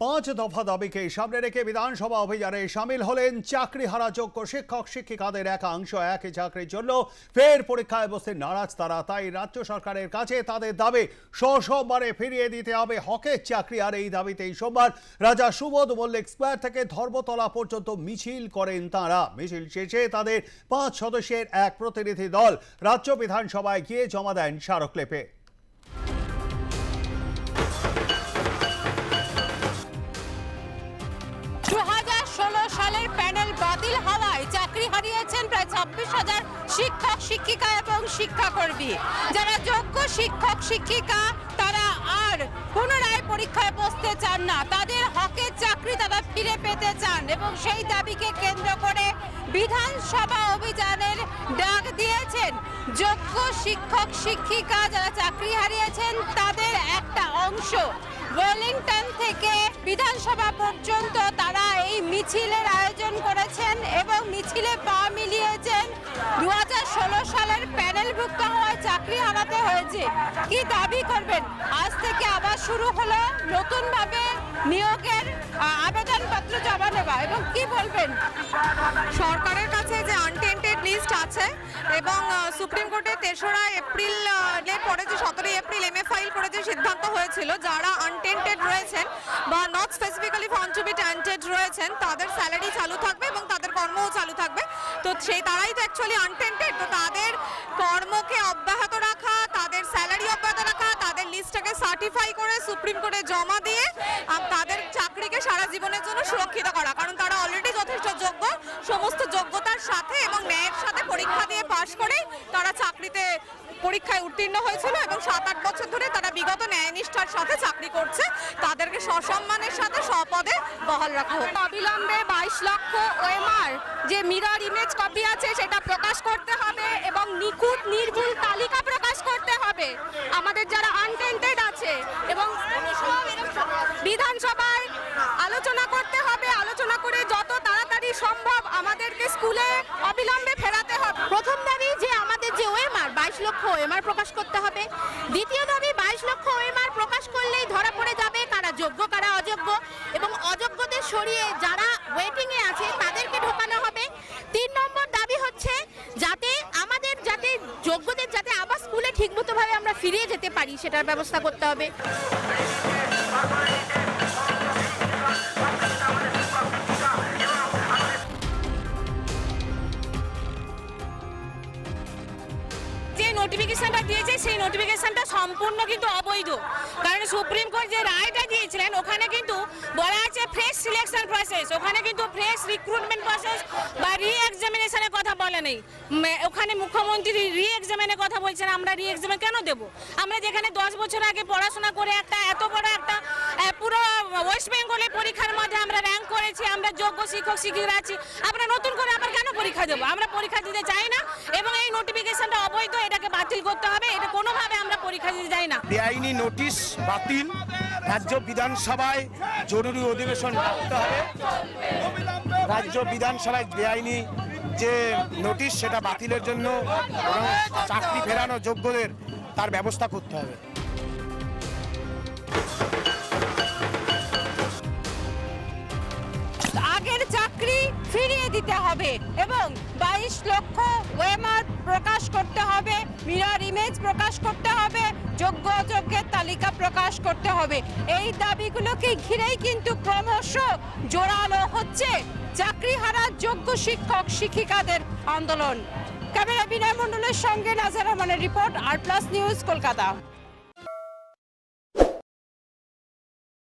পাঁচ দফা দাবিকে সামনে রেখে বিধানসভা অভিযানে সামিল হলেন চাকরিহারা যোগ্য শিক্ষক, শিক্ষিকাদের একাংশ একই চাকরির জন্য। ফের পরীক্ষায় বসতে নারাজ তারা। তাই রাজ্য সরকারের কাছে তাদের দাবি সসম্মানে ফিরিয়ে দিতে হবে হকের চাকরি। আর এই দাবিতেই সোমবার রাজা সুবোধ মল্লিক স্কোয়ার থেকে ধর্মতলা পর্যন্ত মিছিল করেন তারা। মিছিল শেষে তাদের পাঁচ সদস্যের এক প্রতিনিধি দল রাজ্য বিধানসভায় গিয়ে জমা দেন স্মারকলেপে। হারিয়েছেন প্রায় ছাব্বিশ হাজার শিক্ষক, শিক্ষিকা এবং শিক্ষাকর্মী। যারা যোগ্য শিক্ষক, শিক্ষিকা, তারা আর পুনরায় পরীক্ষায় বসতে চান না। তাদের হকের চাকরি তারা ফিরে পেতে চান এবং সেই দাবিকে কেন্দ্র করে বিধানসভা অভিযানের ডাক দিয়েছেন। যোগ্য শিক্ষক, শিক্ষিকা যারা চাকরি হারিয়েছেন, তাদের একটা অংশ। ওয়েলিংটন থেকে বিধানসভা পর্যন্ত তারা এই মিছিলের আয়োজন করেছেন এবং মিছিলে পা সালের প্যানেলভুক্ত হওয়ায় চাকরি হারাতে হয়েছে। কি দাবি করবেন? আজ থেকে আবার শুরু হলো নতুনভাবে নিয়োগের আবেদনপত্র জমা নেওয়া এবং কি বলবেন? সরকারের কাছে যে আনটেন্টেড লিস্ট আছে এবং সুপ্রিম কোর্টে তেসরা এপ্রিল পরে যে সতেরোই এপ্রিল এমএ ফাইল করে যে সিদ্ধান্ত হয়েছিল, যারা আনটেন্টেড রয়েছেন বা not specifically found to be tainted রয়েছেন, তাদের স্যালারি চালু থাকবে এবং তো সেই তারাই তো অ্যাকচুয়ালি আনটেন্টেড তো তাদের কর্মকে অব্যাহত রাখা, তাদের স্যালারি অব্যাহত রাখা, তাদের লিস্টটাকে সার্টিফাই করে, সুপ্রিম কোর্টে জমা দিয়ে তাদের চাকরিকে সারা জীবনের জন্য সুরক্ষিত করা। কারণ তারা অলরেডি যথেষ্ট যোগ্য, সমস্ত পরীক্ষায় উত্তীর্ণ হয়েছিল এবং সাত আট বছর ধরে তারা বিগত ন্যায়নিষ্ঠার সাথে চাকরি করছে। তাদেরকে সসম্মানের সাথে স্বপদে বহাল রাখা হোক। অবিলম্বে বাইশ লক্ষ ওএমআর যে মিরর ইমেজ কপি আছে, সেটা প্রকাশ করতে হবে এবং নিখুঁত, নির্ভুল তালিকা প্রকাশ করতে হবে। আমাদের যারা আনটেন্টেড আছে এবং বিধানসভায় আলোচনা করতে হবে, আলোচনা করে যত তাড়াতাড়ি সম্ভব আমাদেরকে স্কুলে লক্ষ ওএমআর প্রকাশ করতে হবে। দ্বিতীয় দাবি, বাইশ লক্ষ ওএমআর প্রকাশ করলেই ধরা পড়ে যাবে কারা যোগ্য, কারা অযোগ্য। এবং অযোগ্যদের সরিয়ে যারা ওয়েটিংয়ে আছে, তাদেরকে ঢোকানো হবে। তিন নম্বর দাবি হচ্ছে, যাতে আমাদের, যাতে যোগ্যদের, যাতে আবার স্কুলে ঠিকমতোভাবে আমরা ফিরিয়ে যেতে পারি, সেটার ব্যবস্থা করতে হবে। নোটিফিকেশনটা দিয়েছে, সেই নোটিফিকেশনটা সম্পূর্ণ কিন্তু অবৈধ। কারণ সুপ্রিম কোর্ট যে রায়টা দিয়েছিলেন, ওখানে কিন্তু বলা আছে ফ্রেশ সিলেকশন প্রসেস ওখানে কিন্তু ফ্রেশ রিক্রুটমেন্ট প্রসেস বা রি এক্সামিনেশনের কথা বলে নেই। ওখানে মুখ্যমন্ত্রী রি এক্সামিনের কথা বলছেন, আমরা রি এক্সামিন কেন দেবো? আমরা যেখানে দশ বছর আগে পড়াশোনা করে একটা, এত বড় একটা পুরো ওয়েস্ট বেঙ্গলে পরীক্ষার মধ্যে আমরা র্যাঙ্ক করেছি, আমরা যোগ্য শিক্ষক শিক্ষিকা আছি। আমরা নতুন করে আবার কেন পরীক্ষা দেবো? আমরা পরীক্ষা দিতে চাই না এবং এই নোটিফিকেশনটা অবৈধ, এটাকে বাতিল করতে হবে, এটা কোনোভাবে আমরা পরীক্ষা দিতে চাই না। বেআইনি নোটিশ বাতিল, রাজ্য বিধানসভায় জরুরি অধিবেশন ডাকতে হবে। রাজ্য বিধানসভায় বেআইনি যে নোটিশ সেটা বাতিলের জন্য চাকরি ফেরানো যোগ্যদের তার ব্যবস্থা করতে হবে। দিতে হবে এবং বাইশ লক্ষ ওয়েমার প্রকাশ করতে হবে, মিরর ইমেজ প্রকাশ করতে হবে, যোগ্য অযোগ্যের তালিকা প্রকাশ করতে হবে। এই দাবিগুলোকে ঘিরেই কিন্তু ক্রমশ জোরালো হচ্ছে? চাকরি হারার যোগ্য শিক্ষক, শিক্ষিকাদের আন্দোলন। ক্যামেরা বিনয় মণ্ডলের সঙ্গে নাজার রহমানের report R plus news Kolkata.